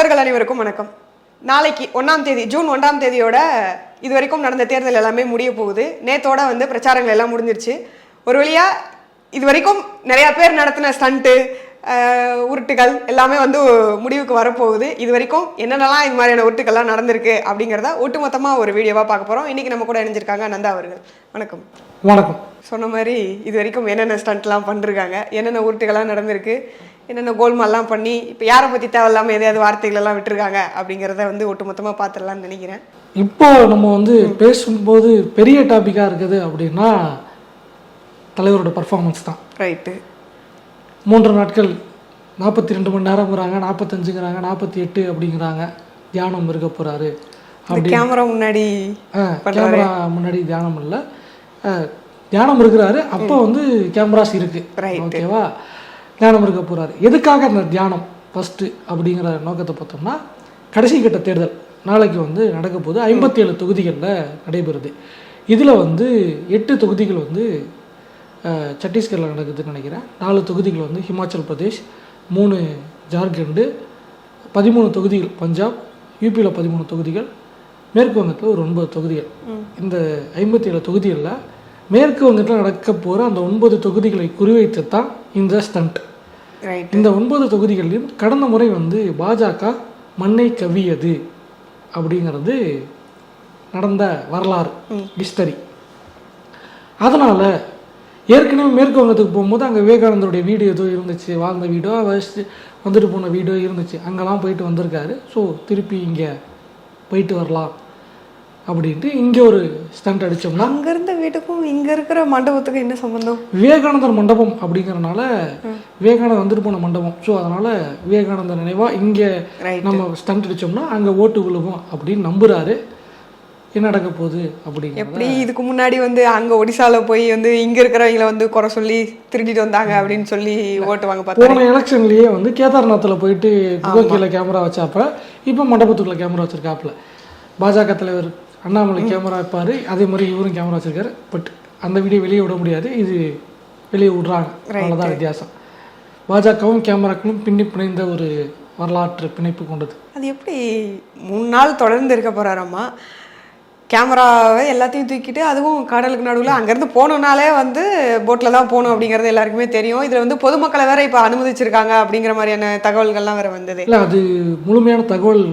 தமிழர்கள் அனைவருக்கும் வணக்கம். நாளைக்கு ஒன்றாம் தேதி ஜூன் ஒன்றாம் தேதியோட இது வரைக்கும் நடந்த தேர்தல் எல்லாமே முடிய போகுது. நேத்தோட வந்து பிரச்சாரங்கள் எல்லாம் முடிஞ்சிருச்சு. ஒரு வழியா இது வரைக்கும் நிறைய பேர் நடத்தின ஸ்டண்ட்டு உருட்டுகள் எல்லாமே வந்து முடிவுக்கு வரப்போகுது. இது வரைக்கும் என்னென்னலாம் இது மாதிரியான உருட்டுகள்லாம் நடந்திருக்கு அப்படிங்கிறத ஒட்டுமொத்தமாக ஒரு வீடியோவாக பார்க்க போகிறோம் இன்றைக்கி நம்ம கூட இணைஞ்சிருக்காங்க நந்தா அவர்கள். வணக்கம். வணக்கம். சொன்ன மாதிரி இது வரைக்கும் என்னென்ன ஸ்டண்ட்லாம் பண்ணிருக்காங்க என்னென்ன உருட்டுகள்லாம் நடந்திருக்கு என்னென்ன கோல்மால்லாம் பண்ணி இப்போ யாரை பற்றி தேவையில்லாமல் எதையாவது வார்த்தைகள் எல்லாம் விட்டுருக்காங்க அப்படிங்கிறத வந்து ஒட்டுமொத்தமாக பார்த்துடலாம்னு நினைக்கிறேன். இப்போ நம்ம வந்து பேசும்போது பெரிய டாப்பிக்காக இருக்குது அப்படின்னா தலைவரோட பர்ஃபார்மன்ஸ் தான். ரைட்டு மூன்று நாட்கள் நாற்பத்தி ரெண்டு மணி நேரம்ங்கிறாங்க நாற்பத்தஞ்சுங்கிறாங்க நாற்பத்தி எட்டு அப்படிங்கிறாங்க. தியானம் இருக்க போகிறாரு இந்த கேமரா முன்னாடி கேமரா முன்னாடி தியானம் இல்லை. தியானம் இருக்கிறாரு. அப்போ வந்து கேமராஸ் இருக்கு. Right. ஓகேவா? தியானம் இருக்க போகிறாரு எதுக்காக அந்த தியானம்? ஃபஸ்ட்டு அப்படிங்கிற நோக்கத்தை பார்த்தோம்னா கடைசி கட்ட தேர்தல் நாளைக்கு வந்து நடக்க போகுது. ஐம்பத்தி ஏழு தொகுதிகளில் நடைபெறுது. இதில் வந்து எட்டு தொகுதிகள் வந்து சத்தீஸ்கரில் நடக்குதுன்னு நினைக்கிறேன். நாலு தொகுதிகள் வந்து ஹிமாச்சல் பிரதேஷ் மூணு ஜார்க்கண்டு பதிமூணு தொகுதிகள் பஞ்சாப் யூபியில் பதிமூணு தொகுதிகள் மேற்கு வங்கத்தில் ஒரு ஒன்பது தொகுதிகள். இந்த ஐம்பத்தி ஏழு தொகுதிகளில் மேற்கு வங்கத்தில் நடக்க போகிற அந்த ஒன்பது தொகுதிகளை குறிவைத்து தான் இந்த ஸ்டண்ட். இந்த ஒன்பது தொகுதிகளிலும் கடந்த முறை வந்து பாஜக மண்ணை கவியது அப்படிங்கிறது நடந்த வரலாறு ஹிஸ்டரி அதனால் ஏற்கனவே மேற்கு வங்கத்துக்கு போகும்போது அங்கே விவேகானந்தருடைய வீடு ஏதோ இருந்துச்சு வாழ்ந்த வீடோ வந்துட்டு போன வீடோ இருந்துச்சு. அங்கெல்லாம் போயிட்டு வந்திருக்காரு. ஸோ திருப்பி இங்கே போயிட்டு வரலாம். அப்படின்ட்டு இங்கே ஒரு ஸ்டண்ட் அடித்தோம்னா அங்க இருந்த வீட்டுக்கும் இங்க இருக்கிற மண்டபத்துக்கும் என்ன சம்பந்தம்? விவேகானந்தர் மண்டபம் அப்படிங்கறனால விவேகானந்தர் வந்துட்டு போன மண்டபம். ஸோ அதனால விவேகானந்தர் நினைவா இங்கே. நம்ம ஸ்டண்ட் அடிச்சோம்னா அங்கே ஓட்டு விழுகும் அப்படின்னு நம்புறாரு. என்ன நடக்க போகுது அப்படிங்கிற எப்படி இதுக்கு முன்னாடி வந்து அங்க ஒடிசால போய் வந்து இங்க இருக்கிறவங்கள வந்து குறை சொல்லி திருடிட்டு வந்தாங்க அப்படின்னு சொல்லி ஓட்டு வாங்க பார்த்தா போன எலெக்ஷன்லயே வந்து கேதார்நாத்தில் போயிட்டு குகை கீழே கேமரா வச்சாப்ப இப்போ மண்டபத்துக்குள்ள கேமரா வச்சிருக்காப்புல. பாஜக தலைவர் அண்ணாமலை கேமரா வைப்பாரு அதே மாதிரி இவரும் கேமரா வச்சிருக்காரு. பட் அந்த வீடியோ வெளியே விட முடியாது. இது வெளியே விடுறாங்க. அவ்வளோதான் வித்தியாசம். பாஜகவும் கேமராக்களும் பின்னி பிணைந்த ஒரு வரலாற்று பிணைப்பு கொண்டது. அது எப்படி மூணு நாள் தொடர்ந்து இருக்க போறாராம்மா கேமராவை எல்லாத்தையும் தூக்கிட்டு அதுவும் கடலுக்கு நடுவில் அங்கேருந்து போகணுன்னாலே வந்து போட்டில் தான் போகணும் அப்படிங்கிறது எல்லாருக்குமே தெரியும். இதில் வந்து பொதுமக்களை வேற இப்போ அனுமதிச்சிருக்காங்க அப்படிங்கிற மாதிரியான தகவல்கள்லாம் வேற வந்தது. இல்லை அது முழுமையான தகவல்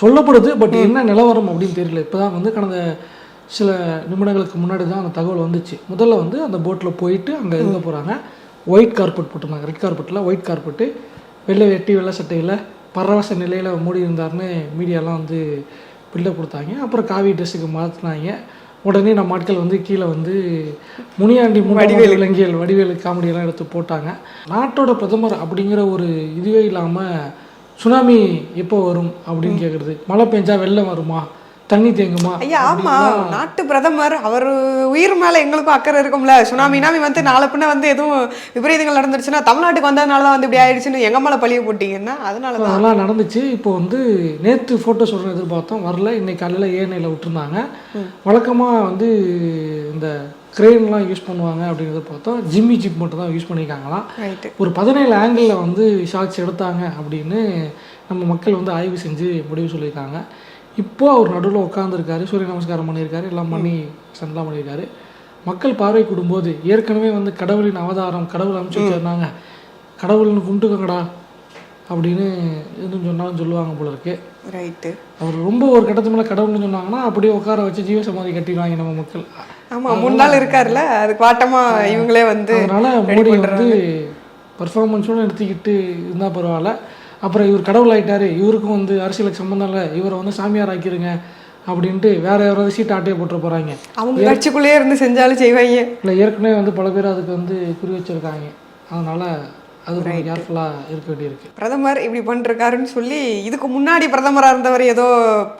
சொல்லப்படுது பட் என்ன நிலவரம் அப்படின்னு தெரியல. இப்போ தான் வந்து கடந்த சில நிமிடங்களுக்கு முன்னாடி தான் அந்த தகவல் வந்துச்சு. முதல்ல வந்து அந்த போட்டில் போயிட்டு அங்கே இருக்க போகிறாங்க ஒயிட் கார்பெட் போட்டிருந்தாங்க. ரெட் கார்பெட்டில் ஒயிட் கார்பெட்டு வெள்ளை வெட்டி வெள்ளை சட்டையில் பரவச நிலையில் மூடி இருந்தார்னு மீடியாலாம் வந்து பில்டப் கொடுத்தாங்க. அப்புறம் காவி ட்ரெஸ்ஸுக்கு மாற்றினாங்க உடனே நம்ம ஆட்கள் வந்து கீழே வந்து முனியாண்டி முன்னாடி விலங்கியல் வடிவேலு காமெடியெல்லாம் எடுத்து போட்டாங்க. நாட்டோட பிரதமர் அப்படிங்கிற ஒரு இதுவே இல்லாமல் சுனாமி எப்போ வரும் அப்படின்னு கேட்குறது மழை பெஞ்சா வெள்ளம் வருமா? தண்ணி தேங்குமா? ஐயா ஆமா. நாட்டு பிரதமர் அவர் உயிர் மேல எங்களுக்கும் அக்கறை இருக்கும்ல. சுனாமி நாமி வந்து நாளை பின்ன வந்து எதுவும் விபரீதங்கள் நடந்துருச்சுன்னா தமிழ்நாட்டுக்கு வந்ததுனால தான் வந்து இப்படி ஆயிடுச்சுன்னு எங்க மேல பழிய போட்டீங்கன்னா அதனால தான் அதெல்லாம் நடந்துச்சு. இப்போ வந்து நேற்று ஃபோட்டோ சொல்கிற எதிர்பார்த்தோம். வரல. இன்னைக்கு காலையில் ஏஎன்ஐயில் விட்டுருந்தாங்க. வழக்கமாக வந்து இந்த க்ரெயின்லாம் யூஸ் பண்ணுவாங்க அப்படிங்கிறத பார்த்தோம். ஜிம்மி ஜிப் மட்டும் தான் யூஸ் பண்ணியிருக்காங்களாம். ஒரு பதினேழு ஆங்கிளில் வந்து ஷார்ட்ஸ் எடுத்தாங்க அப்படின்னு நம்ம மக்கள் வந்து ஆய்வு செஞ்சு முடிவு சொல்லியிருக்காங்க. இப்போ அவர் நடுவில் உட்காந்துருக்காரு சூரிய நமஸ்காரம் பண்ணியிருக்காரு எல்லாம் பண்ணி சண்டெலாம் பண்ணியிருக்காரு. மக்கள் பார்வை கூடும்போது ஏற்கனவே வந்து கடவுளின் அவதாரம் கடவுள் அனுப்பிச்சு வச்சிருந்தாங்க. கடவுள்னு கும்பிட்டுக்கோங்கடா அப்படின்னு எதுவும் சொன்னாலும் சொல்லுவாங்க போல இருக்கு. ரைட்டு அவர் ரொம்ப ஒரு கட்டத்து மேலே கடவுள்னு சொன்னாங்கன்னா அப்படியே உட்கார வச்சு ஜீவ சமாதி கட்டிடுவாங்க நம்ம மக்கள். ஆமா மூணு நாள் இருக்காருல்ல அதுக்கு வாட்டமா இவங்களே வந்து மோடி வந்து பர்ஃபார்மன்ஸோடு எடுத்துக்கிட்டு இருந்தால் பரவாயில்ல. அப்புறம் இவர் கடவுள் ஆயிட்டாரு இவருக்கும் வந்து அரசியலுக்கு சம்மந்தம் இல்லை இவரை வந்து சாமியார் ஆக்கிருங்க அப்படின்ட்டு வேற யாராவது சீட் ஆட்டையை போட்டு போகிறாங்க அவங்க கட்சிக்குள்ளேயே இருந்து செஞ்சாலும் செய்வாங்க. இல்லை ஏற்கனவே வந்து பல பேர் அதுக்கு வந்து குறி வச்சிருக்காங்க. அதனால அது கொஞ்சம் கேர்ஃபுல்லாக இருக்க வேண்டியிருக்கு. பிரதமர் இப்படி பண்ணிருக்காருன்னு சொல்லி இதுக்கு முன்னாடி பிரதமரா இருந்தவர் ஏதோ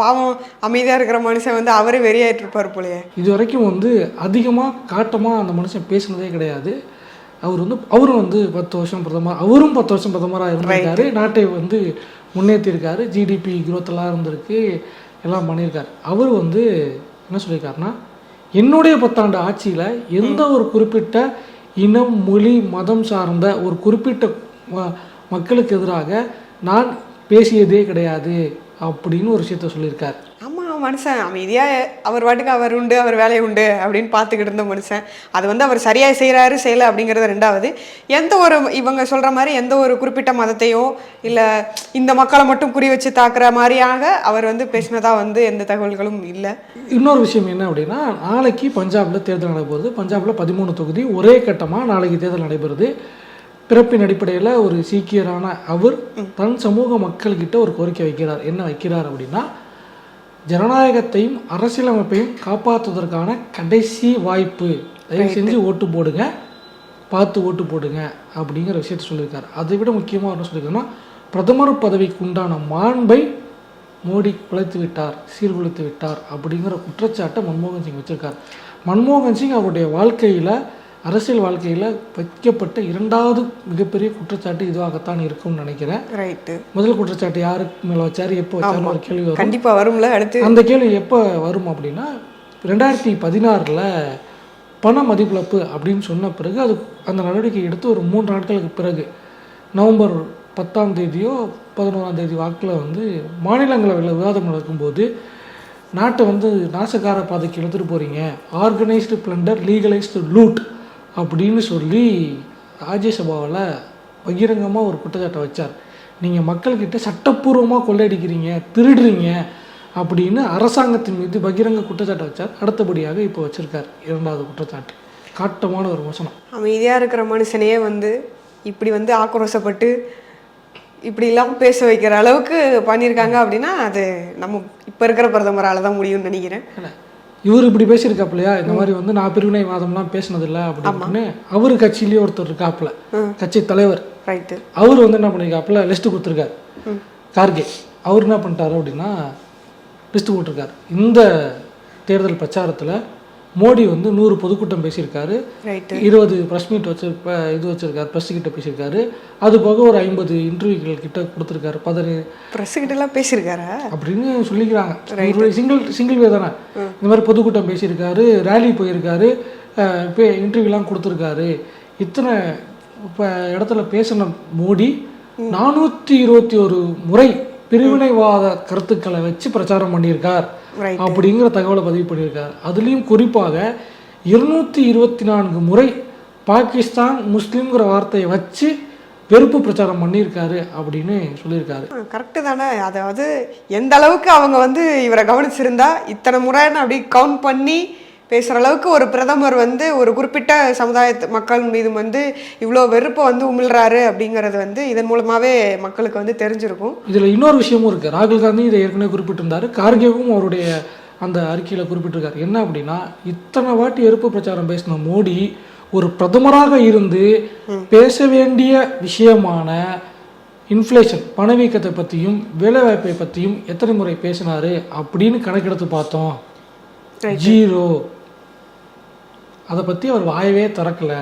பாவம் அமைதியா இருக்கிற மனுஷன் வந்து அவரே வெறியாயிட்டு இருப்பாரு போலயே. இது வரைக்கும் வந்து அதிகமாக காட்டமாக அந்த மனுஷன் பேசுனதே கிடையாது. அவர் வந்து அவரும் வந்து பத்து வருஷம் பிரதமர் அவரும் பத்து வருஷம் பிரதமராக இருந்திருக்காரு. நாட்டை வந்து முன்னேற்றிருக்காரு ஜிடிபி growth எல்லாம் இருந்திருக்கு. எல்லாம் பண்ணியிருக்காரு. அவர் வந்து என்ன சொல்லியிருக்காருன்னா என்னுடைய பத்தாண்டு ஆட்சியில் எந்த ஒரு குறிப்பிட்ட இனம் மொழி மதம் சார்ந்த ஒரு குறிப்பிட்ட ம- மக்களுக்கு எதிராக நான் பேசியதே கிடையாது அப்படின்னு ஒரு விஷயத்த சொல்லியிருக்கார். மனுஷன். அமைதியா அவர் வாட்டுக்கு அவர் உண்டு அவர் வேலை உண்டு அப்படின்னு பார்த்துக்கிட்டு இருந்த மனுஷன். அது வந்து அவர் சரியா செய்றாரு செய்யல அப்படிங்கிறது ரெண்டாவது. எந்த ஒரு இவங்க சொல்ற மாதிரி எந்த ஒரு குறிப்பிட்ட மதத்தையோ இல்ல இந்த மக்களை மட்டும் குறி வச்சு தாக்குற மாதிரியாக அவர் வந்து பேசினதா வந்து எந்த தகவல்களும் இல்லை. இன்னொரு விஷயம் என்ன அப்படின்னா நாளைக்கு பஞ்சாபில் தேர்தல் நடைபெறுது பஞ்சாபில் பதிமூணு தொகுதி ஒரே கட்டமாக நாளைக்கு தேர்தல் நடைபெறுது. பிறப்பின் அடிப்படையில் ஒரு சீக்கியரான அவர் தன் சமூக மக்கள்கிட்ட ஒரு கோரிக்கை வைக்கிறார். என்ன வைக்கிறார் அப்படின்னா ஜனநாயகத்தையும் அரசியலமைப்பையும் காப்பாற்றுவதற்கான கடைசி வாய்ப்பு. தயவு செஞ்சு ஓட்டு போடுங்க. பார்த்து ஓட்டு போடுங்க அப்படிங்கிற விஷயத்த சொல்லியிருக்காரு. அதை விட முக்கியமாக என்ன சொல்லியிருக்காருன்னா பிரதமர் பதவிக்கு உண்டான மாண்பை மோடி குலைத்து விட்டார் சீர்குலைத்து விட்டார் அப்படிங்கிற குற்றச்சாட்டை மன்மோகன் சிங் வச்சிருக்கார். மன்மோகன் சிங் அவருடைய வாழ்க்கையில் அரசியல் வாழ்க்கையில் வைக்கப்பட்ட இரண்டாவது மிகப்பெரிய குற்றச்சாட்டு இதுவாகத்தான் இருக்கும்னு நினைக்கிறேன். ரைட்டு முதல் குற்றச்சாட்டு யாருக்கு மேலே வச்சாரு எப்போ வச்சாருன்னு ஒரு கேள்வி வரும். கண்டிப்பா வரும்ல அடுத்து. அந்த கேள்வி எப்போ வரும் அப்படின்னா ரெண்டாயிரத்தி பதினாறில் பண மதிப்பிழப்பு அப்படின்னு சொன்ன பிறகு அது அந்த நடவடிக்கை எடுத்து ஒரு மூன்று நாட்களுக்கு பிறகு நவம்பர் பத்தாம் தேதியோ பதினோராம் தேதி வாக்கில் வந்து மாநிலங்களவையில் விவாதம் நடக்கும்போது நாட்டை வந்து நாசகார பாதைக்கு எடுத்துகிட்டு போகிறீங்க ஆர்கனைஸ்டு பிளண்டர் லீகலைஸ்டு லூட் அப்படின்னு சொல்லி ராஜ்யசபாவில் பகிரங்கமாக ஒரு குற்றச்சாட்டை வச்சார். நீங்கள் மக்கள்கிட்ட சட்டப்பூர்வமாக கொள்ளையடிக்கிறீங்க திருடுறீங்க அப்படின்னு அரசாங்கத்தின் மீது பகிரங்க குற்றச்சாட்டை வச்சார். அடுத்தபடியாக இப்போ வச்சிருக்கார் இரண்டாவது குற்றச்சாட்டு. காட்டமான ஒரு வசனம். அமைதியா இருக்கிற மனுஷனையே வந்து இப்படி வந்து ஆக்ரோஷப்பட்டு இப்படி இல்லாம பேச வைக்கிற அளவுக்கு பண்ணியிருக்காங்க அப்படின்னா அது நம்ம இப்ப இருக்கிற பிரதமரால தான் முடியும்னு நினைக்கிறேன். இவர் இப்படி பேசியிருக்காப்லையா இந்த மாதிரி வந்து நான் பிரிவினைவாதம்லாம் பேசினதில்ல அப்படின்னு அவர் கட்சியிலேயே ஒருத்தர் இருக்காப்புல கட்சி தலைவர். அவர் வந்து என்ன பண்ணியிருக்காப்புல லிஸ்ட்டு கொடுத்துருக்காரு. கார்கே. அவர் என்ன பண்ணிட்டாரு அப்படின்னா லிஸ்ட்டு போட்டிருக்காரு. இந்த தேர்தல் பிரச்சாரத்தில் மோடி வந்து நூறு பொதுக்கூட்டம் பேசியிருக்காரு. இருபது ப்ரெஸ் மீட் வச்சிருப்ப இது வச்சிருக்காரு ப்ரெஸ் கிட்ட பேசியிருக்காரு. அது போக ஒரு ஐம்பது இன்டர்வியூகள் கிட்ட கொடுத்துருக்காரு. பதினு ப்ரெஸ் கிட்ட எல்லாம் பேசியிருக்காரா? அப்படின்னு சொல்லிக்கிறாங்க. சிங்கிள் சிங்கிள் வே தானே. இந்த மாதிரி பொதுக்கூட்டம் பேசியிருக்காரு ரேலி போயிருக்காரு இன்டர்வியூலாம் கொடுத்துருக்காரு. இத்தனை இப்போ இடத்துல பேசின மோடி நானூற்றி இருபத்தி ஒரு முறை பிரிவினைவாத கருத்துக்களை வச்சு பிரச்சாரம் பண்ணியிருக்கார். அப்படிங்கிற தகவலை பதிவு பண்ணியிருக்கார். அதுலேயும் குறிப்பாக இருநூத்தி இருபத்தி நான்கு முறை பாகிஸ்தான் முஸ்லீம்ங்கிற வார்த்தையை வச்சு வெறுப்பு பிரச்சாரம் பண்ணியிருக்காரு அப்படின்னு சொல்லியிருக்காரு. கரெக்டு தானே. அதாவது எந்த அளவுக்கு அவங்க வந்து இவரை கவனிச்சிருந்தா இத்தனை முறைன்னு அப்படி கவுண்ட் பண்ணி பேசுகிற அளவுக்கு ஒரு பிரதமர் வந்து ஒரு குறிப்பிட்ட சமுதாயத்து மக்கள் மீது வந்து இவ்வளோ வெறுப்பை வந்து உமிழ்றாரு அப்படிங்கிறது வந்து இதன் மூலமாகவே மக்களுக்கு வந்து தெரிஞ்சிருக்கும். இதில் இன்னொரு விஷயமும் இருக்குது ராகுல் காந்தி இதை ஏற்கனவே குறிப்பிட்டிருந்தாரு. கார்கேவும் அவருடைய அந்த அறிக்கையில் குறிப்பிட்டிருக்காரு. என்ன அப்படின்னா இத்தனை வாட்டி எருப்பு பிரச்சாரம் பேசின மோடி ஒரு பிரதமராக இருந்து பேச வேண்டிய விஷயமான இன்ஃப்ளேஷன் பணவீக்கத்தை பற்றியும் வேலைவாய்ப்பை பற்றியும் எத்தனை முறை பேசினாரு அப்படின்னு கணக்கெடுத்து பார்த்தோம். ஜீரோ. அதை பற்றி அவர் வாயவே திறக்கல.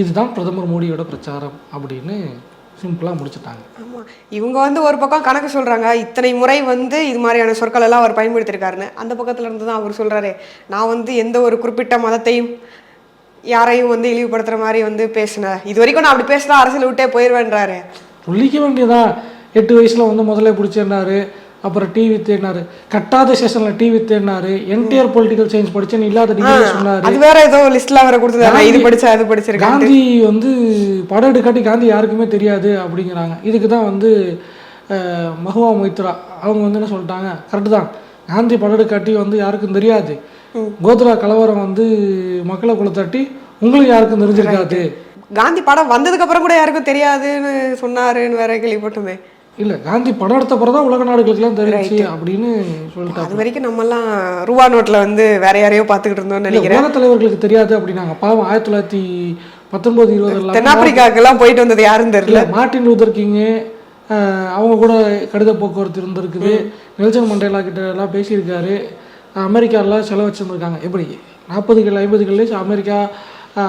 இதுதான் பிரதமர் மோடியோட பிரச்சாரம் அப்படின்னு சிம்பிளாக முடிச்சிட்டாங்க. ஆமாம் இவங்க வந்து ஒரு பக்கம் கணக்கு சொல்கிறாங்க இத்தனை முறை வந்து இது மாதிரியான சொற்கள் எல்லாம் அவர் பயன்படுத்தியிருக்காருன்னு. அந்த பக்கத்துல இருந்து தான் அவர் சொல்கிறாரு நான் வந்து எந்த ஒரு குறிப்பிட்ட மதத்தையும் யாரையும் வந்து இழிவுபடுத்துகிற மாதிரி வந்து பேசினேன் இது வரைக்கும் நான் அப்படி பேசினா அரசியல் விட்டே போயிடுவேன்றாரு சொல்லிக்க வேண்டியதான் எட்டு வயசுல வந்து முதல்ல பிடிச்சிருந்தாரு அப்புறம் டிவி தேடினாரு. கட்டாத செஷன்ல டிவி தேடினாரு என்டையர் பொலிட்டிக்கல் சயின்ஸ் படிச்சேன்னு இல்லாத டிகிரி சொன்னாரு. அது வேற ஏதோ லிஸ்ட்ல அவரை கொடுத்துருக்காங்க இது படிச்சா அது படிச்சிருக்கேன் காந்தி வந்து படம் எடுக்காட்டி காந்தி யாருக்குமே தெரியாது அப்படிங்கிறாங்க. இதுக்கு தான் வந்து மஹுவா மொய்த்ரா. அவங்க வந்து என்ன சொல்லிட்டாங்க? கரெக்டு தான். காந்தி படம் எடுக்காட்டி வந்து யாருக்கும் தெரியாது. கோத்ரா கலவரம் வந்து மக்களை குளத்தாட்டி உங்களுக்கு யாருக்கும் தெரிஞ்சிருக்காது. காந்தி படம் வந்ததுக்கு அப்புறம் கூட யாருக்கும் தெரியாதுன்னு சொன்னாருன்னு வேற கேள்விப்பட்டோமே இல்ல காந்தி படம் எடுத்த பிறகு தான் உலக நாடுகளுக்கெல்லாம் தெரிஞ்சுச்சு அப்படின்னு சொல்லிட்டாங்க அது வரைக்கும் நம்மலாம் ரூபா நோட்ல வந்து வேற யாரையோ பார்த்துக்கிட்டு இருந்தோம்னு இல்ல, நினைக்கிறேன். உலக தலைவர்களுக்கு தெரியாது அப்படின்னாங்க. பாவம் ஆயிரத்தி தொள்ளாயிரத்தி பத்தொன்பது இருபதுல தென்னாப்பிரிக்காவுக்கு எல்லாம் போயிட்டு வந்தது யாருன்னு தெரியல. மார்ட்டின் லூதர் கிங்கு அவங்க கூட கடித போக்குவரத்து இருந்திருக்குது. நெல்சன் மண்டேலா கிட்ட எல்லாம் பேசியிருக்காரு. அமெரிக்காலாம் செலவு வச்சுருந்துருக்காங்க எப்படி? நாற்பதுகள் ஐம்பதுகள்லேயே அமெரிக்கா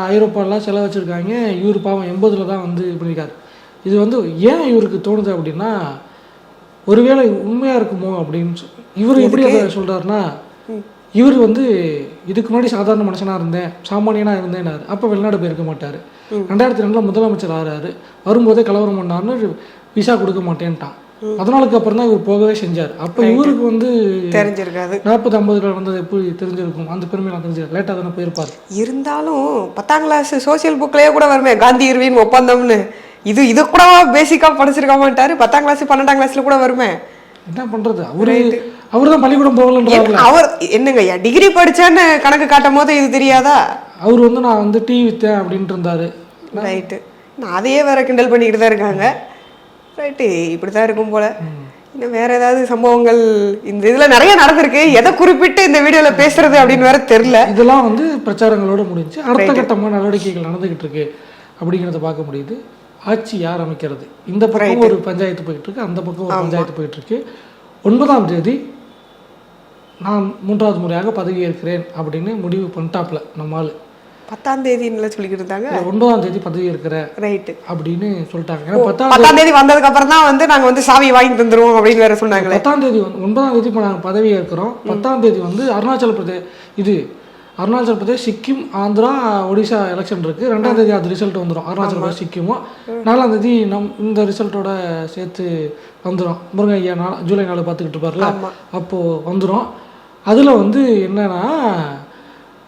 ஐரோப்பாலாம் செலவு வச்சுருக்காங்க இவர் பாவம் எண்பதுல தான் வந்து இது பண்ணியிருக்காரு இது வந்து ஏன் இவருக்கு தோணுது அப்படின்னா ஒருவேளை உண்மையாக இருக்குமோ அப்படின்னு சொ- இவர் எப்படி அதை சொல்கிறாருன்னா இவர் வந்து இதுக்கு முன்னாடி சாதாரண மனுஷனாக இருந்தேன் சாமானியனாக இருந்தேன்னாரு. அப்போ வெளிநாடு போயிருக்க மாட்டார். ரெண்டாயிரத்தி ரெண்டில் முதலமைச்சர் ஆறாரு. வரும்போதே கலவரம் பண்ணாருன்னு விசா கொடுக்க மாட்டேன்ட்டான். பதினாலுக்கு அப்புறம் தான் இவர் போகவே செஞ்சார். அப்போ இவருக்கு வந்து தெரிஞ்சிருக்காது. நாற்பது ஐம்பதுல நடந்தது எப்படி தெரிஞ்சிருக்கும்? அந்த பெருமையெல்லாம் தெரிஞ்சிருக்கும் லேட்டாக தானே போயிருப்பார். இருந்தாலும் பத்தாம் கிளாஸ் சோஷியல் புக்லயே கூட வருமே காந்தி இருவின் ஒப்பந்தம்னு. இது இது கூட பேசிக்கா படிச்சிருக்க மாட்டாரு? பத்தாம் கிளாஸ் பன்னெண்டாம் கிளாஸ்ல கூட வருமே. என்ன பண்றது? அவரு அவர் தான் பள்ளிக்கூடம் போகலன்றாருல ஏன் அவர் என்னங்க டிகிரி படிச்சேன்னு கணக்கு காட்டும் போது இது தெரியாதா? அவர் வந்து நான் வந்து டீ வித்தேன் அப்படின்ட்டு இருந்தாரு. ரைட்டு நான் அதையே வேற கிண்டல் பண்ணிக்கிட்டு தான் இருக்காங்க. ரைட்டு இப்படி தான் இருக்கும் போல. இன்னும் வேற ஏதாவது சம்பவங்கள்? இந்த இதுல நிறைய நடந்திருக்கு. எதை குறிப்பிட்டு இந்த வீடியோல பேசுறது அப்படின்னு வேற தெரியல. இதெல்லாம் வந்து பிரச்சாரங்களோட முடிஞ்சு அடுத்த கட்டமாக நடவடிக்கைகள் நடந்துகிட்டு இருக்கு அப்படிங்கிறத பார்க்க முடியுது. ஆட்சி யார் அமைக்கிறது? இந்த பக்கம் ஒரு பஞ்சாயத்து போயிட்டு இருக்கு அந்த பக்கம் ஒரு பஞ்சாயத்து போயிட்டு இருக்கு ஒன்பதாம் தேதி நான் மூன்றாவது முறையாக பதவி ஏற்கிறேன் அப்படின்னு முடிவு பண்ணிட்டாப்ல நம்ம ஆளு பத்தாம் தேதின்னு சொல்லிக்கிட்டு இருந்தாங்க ஒன்பதாம் தேதி பதவி ஏற்கிறேன் ரைட்டு அப்படின்னு சொல்லிட்டாங்க. ஏன்னா பத்தாம் தேதி வந்ததுக்கு அப்புறம் தான் வந்து நாங்க வந்து சாவி வாங்கி தந்துருவோம் அப்படின்னு வேற சொன்னாங்களே. பத்தாம் தேதி ஒன்பதாம் தேதி இப்போ நாங்கள் பதவி ஏற்கிறோம். பத்தாம் தேதி வந்து அருணாச்சல பிரதேஷ் இது அருணாச்சல பிரதேஷ் சிக்கிம் ஆந்திரா ஒடிசா எலெக்ஷன் இருக்கு. ரெண்டாம் தேதி அது ரிசல்ட் வந்துடும் அருணாச்சல பிரதேஷ் சிக்கிமும். நாலாம் தேதி நம் இந்த ரிசல்ட்டோட சேர்த்து வந்துடும் முருகன் ஐயா நாள் ஜூலை நாலு பார்த்துக்கிட்டு இருப்பார்ல அப்போது வந்துடும் அதில் வந்து என்னன்னா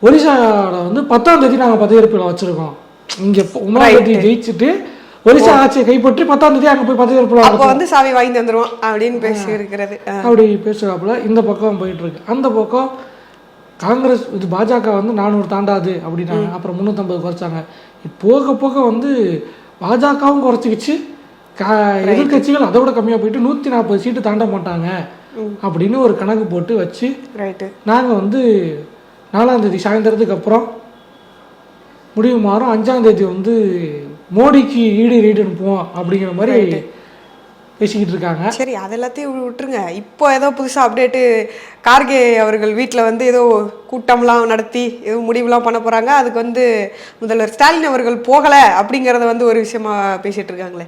ஒரிசாவில் வந்து பத்தாம் தேதி நாங்கள் பதவியேற்பு விழா வச்சுருக்கோம். இங்கே ஒன்பதாம் தேதி ஜெயிச்சுட்டு ஒரிசா ஆட்சியை கைப்பற்றி பத்தாம் தேதி அங்கே போய் பதவியேற்பு விழா அப்போ வந்து சாவி வாங்கி தந்துருவோம் அப்படின்னு பேசி இருக்கிறது அப்படி பேசுகிறாப்புல இந்த பக்கம் போயிட்டு இருக்கு அந்த பக்கம் காங்கிரஸ் இது பாஜக வந்து நானூறு தாண்டாது அப்படின்னாங்க. அப்புறம் முந்நூற்றம்பது குறைச்சாங்க. போக போக வந்து பாஜகவும் குறைச்சிக்கிச்சு. எதிர்கட்சிகள் அதை விட கம்மியாக போயிட்டு நூற்றி நாற்பது சீட்டு தாண்ட மாட்டாங்க அப்படின்னு ஒரு கணக்கு போட்டு வச்சு நாங்கள் வந்து நாலாம் தேதி சாயந்தரத்துக்கு அப்புறம் முடிவு மாறும். அஞ்சாம் தேதி வந்து மோடிக்கு ஈடு ரீடு அனுப்புவோம் அப்படிங்கிற மாதிரி பேசிக்கிட்டு இருக்காங்க. சரி அது எல்லாத்தையும் விட்டுருங்க. இப்போ ஏதோ புதுசாக அப்டேட்டு கார்கே அவர்கள் வீட்டில் வந்து ஏதோ கூட்டம்லாம் நடத்தி ஏதோ முடிவுலாம் பண்ண போகிறாங்க அதுக்கு வந்து முதல்வர் ஸ்டாலின் அவர்கள் போகலை அப்படிங்கிறத வந்து ஒரு விஷயமா பேசிட்டு இருக்காங்களே.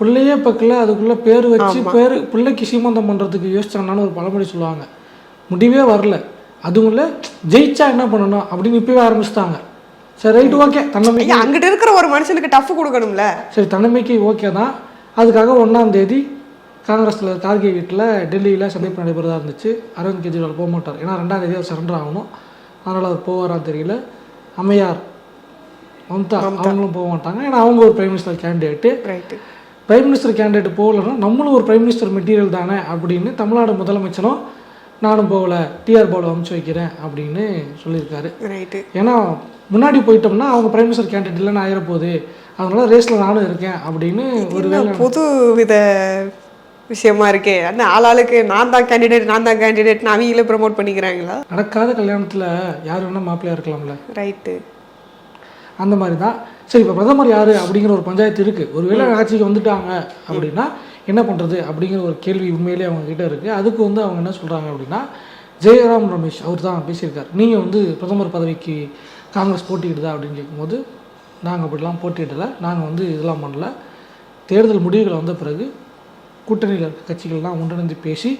பிள்ளையே பக்கல அதுக்குள்ள பேர் வச்சு பேர் பிள்ளைக்கு சீமந்தம் பண்ணுறதுக்கு யோசிச்சாங்கன்னு ஒரு பழமொழி சொல்லுவாங்க. முடிவே வரல. அதுவும் இல்லை ஜெயிச்சா என்ன பண்ணணும் அப்படின்னு இப்பவே ஆரம்பிச்சிட்டாங்க. சரி ரைட்டு ஓகே தன்னம்பிக்கை. அங்கிட்டு இருக்கிற ஒரு மனுஷனுக்கு டஃப் கொடுக்கணும்ல? சரி தன்னம்பிக்கை ஓகே தான். அதுக்காக ஒன்றாம் தேதி காங்கிரஸில் கார்கே வீட்டில் டெல்லியில் சந்திப்பு நடைபெறதா இருந்துச்சு. அரவிந்த் கெஜ்ரிவால் போக மாட்டார். ஏன்னா ரெண்டாம் தேதி அவர் சரண்டர் ஆகணும். அதனால் அவர் போவாரான்னு தெரியல. அம்மையார் மம்தா அவங்களும் போக மாட்டாங்க. ஏன்னா அவங்க ஒரு prime minister candidate right prime minister candidate போகலன்னா நம்மளும் ஒரு பிரைம் மினிஸ்டர் மெட்டீரியல் தானே அப்படின்னு தமிழ்நாடு முதலமைச்சரும் நானும் போகல டிஆர் பாலு அமுச்சு வைக்கிறேன் அப்படின்னு சொல்லியிருக்காரு. ரைட்டு ஏன்னா முன்னாடி போயிட்டோம்னா அவங்க பிரைம் மினிஸ்டர் கேண்டிடேட் இல்லைன்னு ஆயிரப்போகுது. அதனால ரேஸில் நானும் இருக்கேன் அப்படின்னு ஒரு புது வித விஷயமா இருக்கே? அந்த ஆளாளுக்கு நான் தான் கேண்டிடேட் நான் தான் கேண்டிடேட்னு அவங்களே ப்ரமோட் பண்ணிக்கிறாங்களா? நடக்காத கல்யாணத்தில் யார் வேணால் மாப்பிள்ளையா இருக்கலாம்ல. ரைட்டு அந்த மாதிரி தான் சரி இப்போ பிரதமர் யார் அப்படிங்கிற ஒரு பஞ்சாயத்து இருக்குது ஒருவேளை ஆட்சிக்கு வந்துட்டாங்க அப்படின்னா என்ன பண்ணுறது அப்படிங்கிற ஒரு கேள்வி உண்மையிலேயே அவங்க கிட்ட இருக்குது அதுக்கு வந்து அவங்க என்ன சொல்கிறாங்க அப்படின்னா ஜெயராம் ரமேஷ் அவர் தான் பேசியிருக்கார். நீங்கள் வந்து பிரதமர் பதவிக்கு காங்கிரஸ் போட்டியிடுதா? அப்படின்னு கேட்கும்போது நாங்கள் அப்படிலாம் போட்டியிடலை. நாங்கள் வந்து இதெல்லாம் பண்ணல. தேர்தல் முடிவுகள் வந்த பிறகு கூட்டணியில் இருக்க கட்சிகள்லாம் ஒன்றிணைந்து பேசி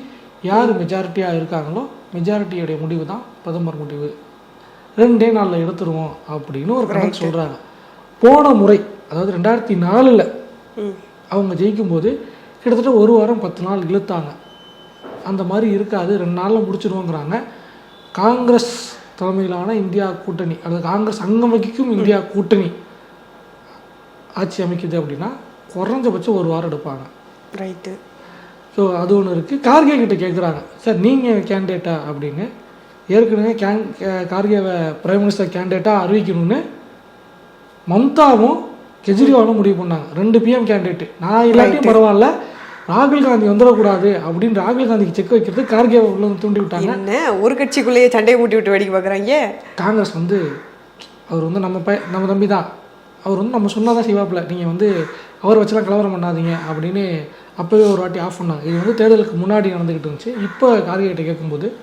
யார் மெஜாரிட்டியாக இருக்காங்களோ மெஜாரிட்டியோடைய முடிவு தான் பிரதமர் முடிவு. ரெண்டே நாளில் எடுத்துருவோம் அப்படின்னு ஒரு கணக்கு சொல்கிறாங்க போன முறை அதாவது ரெண்டாயிரத்தி நாலில் அவங்க ஜெயிக்கும்போது கிட்டத்தட்ட ஒரு வாரம் பத்து நாள் இழுத்தாங்க. அந்த மாதிரி இருக்காது. ரெண்டு நாளில் முடிச்சிடுவோங்கிறாங்க. காங்கிரஸ் தலைமையிலான இந்தியா கூட்டணி அல்லது காங்கிரஸ் அங்கம் வகிக்கும் இந்தியா கூட்டணி ஆட்சி அமைக்குது அப்படின்னா குறைஞ்சபட்சம் ஒரு வாரம் எடுப்பாங்க. ரைட்டு ஸோ அது ஒன்று இருக்குது கார்கே கிட்ட கேட்குறாங்க சார் நீங்கள் கேண்டிடேட்டா அப்படின்னு. ஏற்கனவே கேங் கார்கேவை பிரைம் மினிஸ்டர் கேண்டிடேட்டாக அறிவிக்கணும்னு மம்தாவும் கெஜ்ரிவாலும் முடிவு பண்ணாங்க. ரெண்டு பிஎம் கேண்டிடேட் நான் இல்லாட்டியும் பரவாயில்ல. ராகுல் காந்தி வந்துடக்கூடாது அப்படின்னு ராகுல் காந்திக்கு செக் வைக்கிறது கார்கே உள்ள வந்து தூண்டி விட்டாங்க. என்ன? ஒரு கட்சிக்குள்ளேயே சண்டையை மூட்டி விட்டு வேடிக்கை பார்க்குறாங்க. காங்கிரஸ் வந்து அவர் வந்து நம்ம பய நம்ம தம்பி தான். அவர் வந்து நம்ம சொன்னால் தான் செய்வாப்புல. நீங்கள் வந்து அவரை வச்சுலாம் கலவரம் பண்ணாதீங்க அப்படின்னு அப்போவே ஒரு வாட்டி ஆஃப் பண்ணாங்க. இது வந்து தேர்தலுக்கு முன்னாடி நடந்துக்கிட்டு இருந்துச்சு. இப்போ கார்கே கிட்ட கேட்கும்போது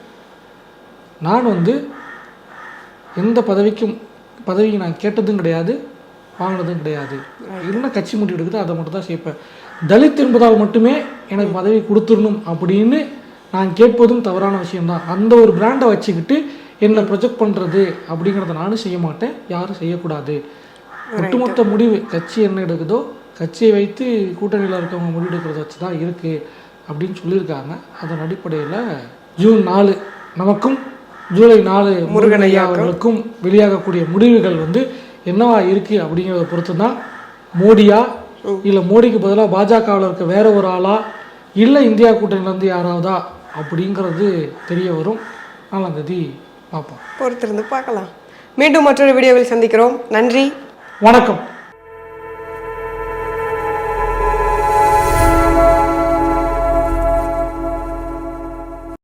நான் வந்து எந்த பதவிக்கும் பதவியை நான் கேட்டதும் கிடையாது. வாங்கினதும் கிடையாது. என்ன கட்சி முடி எடுக்குதோ அதை மட்டும் தான் சேர்ப்பேன். தலித் என்பதால் மட்டுமே எனக்கு பதவி கொடுத்துடணும் அப்படின்னு நான் கேட்பதும் தவறான விஷயம்தான். அந்த ஒரு பிராண்டை வச்சுக்கிட்டு என்னை ப்ரொஜெக்ட் பண்ணுறது அப்படிங்கிறத நானும் செய்ய மாட்டேன். யாரும் செய்யக்கூடாது. ஒட்டுமொத்த முடிவு கட்சி என்ன எடுக்குதோ கட்சியை வைத்து கூட்டணியில் இருக்கவங்க முடிவெடுக்கிறத வச்சு தான் இருக்குது அப்படின்னு சொல்லியிருக்காங்க. அதன் அடிப்படையில் ஜூன் நாலு நமக்கும் ஜூலை நாலு முருகன் ஐயா அவர்களுக்கும் வெளியாகக்கூடிய முடிவுகள் வந்து என்னவா இருக்குது அப்படிங்கிறத பொறுத்து தான் மோடியா இல்லை மோடிக்கு பதிலாக பாஜகவில் இருக்க வேற ஒரு ஆளா இல்லை இந்தியா கூட்டணியிலேருந்து யாராவதா அப்படிங்கிறது தெரிய வரும். நாலாம் தேதி பார்ப்போம். பொறுத்திருந்து பார்க்கலாம். மீண்டும் மற்றொரு வீடியோவில் சந்திக்கிறோம். நன்றி. வணக்கம்.